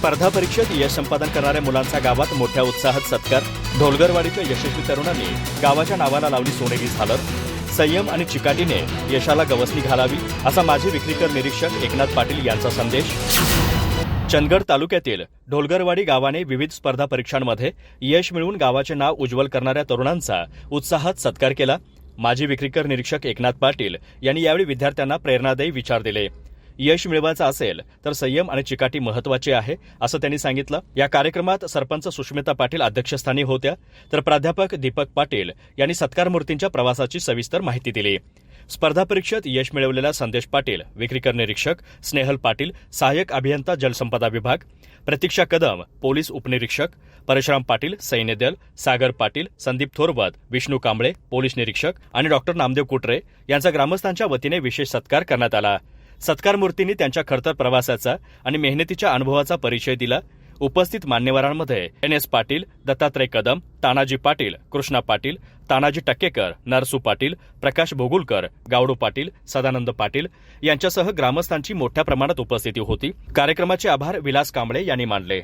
स्पर्धा परीक्षेत यश संपादन करणाऱ्या मुलांचा गावात मोठ्या उत्साहात सत्कार. ढोलगरवाडीच्या यशस्वी तरुणांनी गावाच्या नावाला लावली सोनेरी झालर. संयम आणि चिकाटीने यशाला गवसणी घालावी असा माजी विक्रीकर निरीक्षक एकनाथ पाटील यांचा संदेश. चंदगड तालुक्यातील ढोलगरवाडी गावाने विविध स्पर्धा परीक्षांमध्ये यश मिळवून गावाचे नाव उज्ज्वल करणाऱ्या तरुणांचा उत्साहात सत्कार केला. माजी विक्रीकर निरीक्षक एकनाथ पाटील यांनी यावेळी विद्यार्थ्यांना प्रेरणादायी विचार दिले. यश मिळवायचं असेल तर संयम आणि चिकाटी महत्वाची आहे असं त्यांनी सांगितलं. या कार्यक्रमात सरपंच सुष्मिता पाटील अध्यक्षस्थानी होत्या. तर प्राध्यापक दीपक पाटील यांनी सत्कार मूर्तींच्या प्रवासाची सविस्तर माहिती दिली. स्पर्धा परीक्षेत यश मिळवलेला संदेश पाटील विक्रीकर निरीक्षक स्नेहल पाटील सहाय्यक अभियंता जलसंपदा विभाग प्रतीक्षा कदम पोलीस उपनिरीक्षक परशुराम पाटील सैन्य दल सागर पाटील संदीप थोरवत विष्णू कांबळे पोलीस निरीक्षक आणि डॉक्टर नामदेव कुटरे यांचा ग्रामस्थांच्या वतीने विशेष सत्कार करण्यात आला. सत्कार मूर्तींनी त्यांच्या खडतर प्रवासाचा आणि मेहनतीच्या अनुभवाचा परिचय दिला. उपस्थित मान्यवरांमध्ये एन एस पाटील दत्तात्रय कदम तानाजी पाटील कृष्णा पाटील तानाजी टक्केकर नरसू पाटील प्रकाश भोगुलकर गावडू पाटील सदानंद पाटील यांच्यासह ग्रामस्थांची मोठ्या प्रमाणात उपस्थिती होती. कार्यक्रमाचे आभार विलास कांबळे यांनी मानले.